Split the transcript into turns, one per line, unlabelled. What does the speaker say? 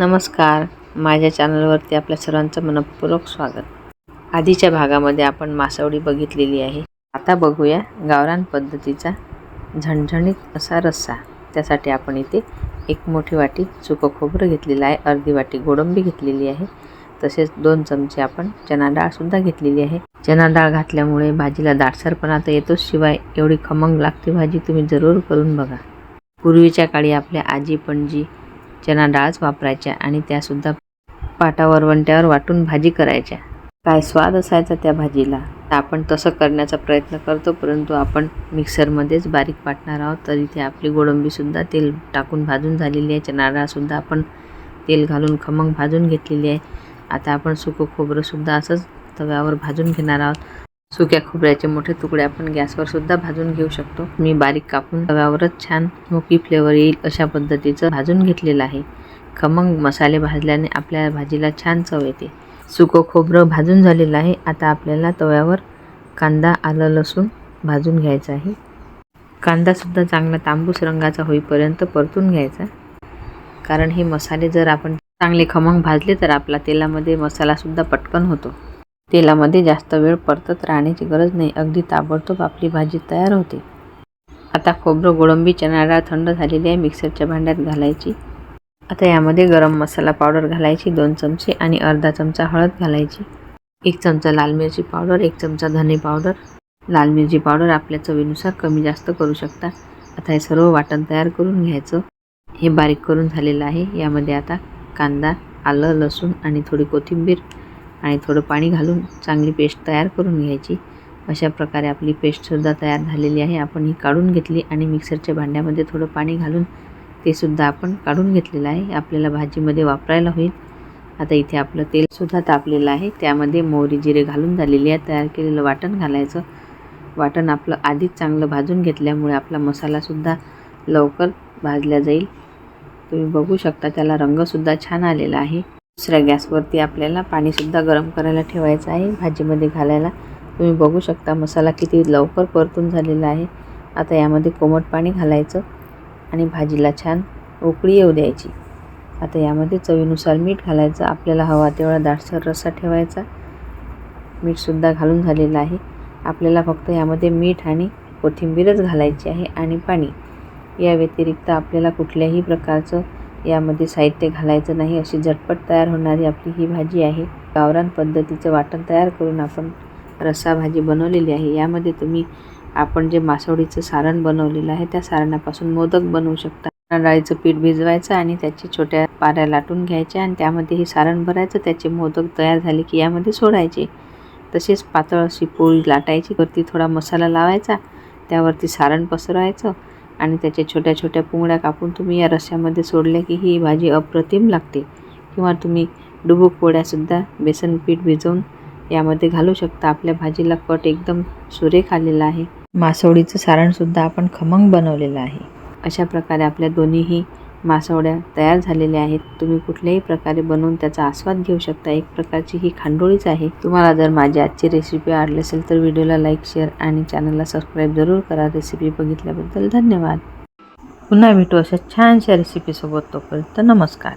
नमस्कार. माझ्या चॅनलवरती आपल्या सर्वांचं मनपूर्वक स्वागत. आधीच्या भागामध्ये आपण मासवडी बघितलेली आहे. आता बघूया गावरान पद्धतीचा झणझणीत असा रस्सा. त्यासाठी आपण इथे एक मोठी वाटी सुकं खोबरं घेतलेलं आहे. अर्धी वाटी गोडंबी घेतलेली आहे. तसेच दोन चमचे आपण चना डाळसुद्धा घेतलेली आहे. चना डाळ घातल्यामुळे भाजीला दाटसरपणा तर येतोच. शिवाय एवढी खमंग लागते भाजी तुम्ही जरूर करून बघा. पूर्वीच्या काळी आपल्या आजी पणजी चना डाळच वापरायच्या आणि त्यासुद्धा पाटावर वंट्यावर वाटून भाजी करायच्या. काय स्वाद असायचा त्या भाजीला? तर आपण तसं करण्याचा प्रयत्न करतो परंतु आपण मिक्सरमध्येच बारीक वाटणार आहोत. तर इथे आपली गोडंबीसुद्धा तेल टाकून भाजून झालेली आहे. चना डाळसुद्धा आपण तेल घालून खमंग भाजून घेतलेली आहे. आता आपण सुकं खोबरंसुद्धा असंच तव्यावर भाजून घेणार आहोत. सुक्या खोबऱ्याचे मोठे तुकडे आपण गॅसवर सुद्धा भाजून घेऊ शकतो. मी बारीक कापून तव्यावरच छान स्मोकी फ्लेवर येईल अशा पद्धतीचं भाजून घेतलेलं आहे. खमंग मसाले भाजल्याने आपल्या भाजीला छान चव येते. सुकं खोबरं भाजून झालेलं आहे. आता आपल्याला तव्यावर कांदा आलं लसूण भाजून घ्यायचा आहे. कांदासुद्धा चांगला तांबूस रंगाचा होईपर्यंत परतून घ्यायचा. कारण हे मसाले जर आपण चांगले खमंग भाजले तर आपला तेलामध्ये मसालासुद्धा पटकन होतो. तेलामध्ये जास्त वेळ परतत राहण्याची गरज नाही. अगदी ताबडतोब आपली भाजी तयार होते. आता खोबरं गोळंबी चणा डाळ थंड झालेली आहे मिक्सरच्या भांड्यात घालायची. आता यामध्ये गरम मसाला पावडर घालायची दोन चमचे आणि अर्धा चमचा हळद घालायची. एक चमचा लाल मिरची पावडर एक चमचा धने पावडर. लाल मिरची पावडर आपल्या चवीनुसार कमी जास्त करू शकता. आता हे सर्व वाटण तयार करून घ्यायचं. हे बारीक करून झालेलं आहे. यामध्ये आता कांदा आलं लसूण आणि थोडी कोथिंबीर आणि थोडं पाणी घालून चांगली पेस्ट तयार करून घ्यायची. अशा प्रकारे आपली पेस्टसुद्धा तयार झालेली आहे. आपण ही काढून घेतली आणि मिक्सरच्या भांड्यामध्ये थोडं पाणी घालून ते सुद्धा आपण काढून घेतलेलं आहे. आपल्याला भाजीमध्ये वापरायला होईल. आता इथे आपलं तेलसुद्धा तापलेलं आहे. त्यामध्ये मोहरी जिरे घालून झालेली आहे तयार केलेलं वाटण घालायचं. वाटण आपलं आधीच चांगलं भाजून घेतल्यामुळे आपला मसालासुद्धा लवकर भाजला जाईल. तुम्ही बघू शकता त्याला रंगसुद्धा छान आलेला आहे. दुसऱ्या गॅसवरती आपल्याला पाणीसुद्धा गरम करायला ठेवायचं आहे. भाजीमध्ये घालायला तुम्ही बघू शकता मसाला किती लवकर परतून झालेला आहे. आता यामध्ये कोमट पाणी घालायचं आणि भाजीला छान उकळी येऊ द्यायची. आता यामध्ये चवीनुसार मीठ घालायचं. आपल्याला हवा तेवढा दाटसर रस्सा ठेवायचा. मीठसुद्धा घालून झालेलं आहे. आपल्याला फक्त यामध्ये मीठ आणि कोथिंबीरच घालायची आहे आणि पाणी. या व्यतिरिक्त आपल्याला कुठल्याही प्रकारचं यामध्ये साहित्य घालायचं नाही अशी झटपट तयार होणारी आपली ही भाजी आहे. गावरान पद्धतीचं वाटण तयार करून आपण रस्सा भाजी बनवलेली आहे. यामध्ये तुम्ही आपण जे मासवडीचं सारण बनवलेलं आहे त्या सारणापासून मोदक बनवू शकता. डाळीचं पीठ भिजवायचं आणि त्याची छोट्या पाऱ्या लाटून घ्यायच्या आणि त्यामध्ये हे सारण भरायचं त्याचे मोदक तयार झाले की यामध्ये सोडायचे. तसेच पातळ अशी पोळी लाटायची वरती थोडा मसाला लावायचा त्यावरती सारण पसरवायचं आणि त्याच्या छोट्या छोट्या पुंगड्या कापून तुम्ही या रश्श्यामध्ये सोडल्या की ही भाजी अप्रतिम लागते. किंवा तुम्ही डुबूक पोळ्यासुद्धा बेसन पीठ भिजवून यामध्ये घालू शकता. आपल्या भाजीला कट एकदम सुरेख आलेला आहे. मासोळीचं सारणसुद्धा आपण खमंग बनवलेलं आहे. अशा प्रकारे आपल्या दोन्हीही मासवड्या तयार झालेल्या आहेत. तुम्ही कुठल्याही प्रकारे बनवून त्याचा आस्वाद घेऊ शकता. एक प्रकारची ही खांडोळीच आहे. तुम्हाला जर माझी आजची रेसिपी आवडली असेल तर व्हिडिओला लाईक शेअर आणि चॅनलला सबस्क्राईब जरूर करा. रेसिपी बघितल्याबद्दल धन्यवाद. पुन्हा भेटू अशा छानशा रेसिपीसोबत तोपर्यंत नमस्कार.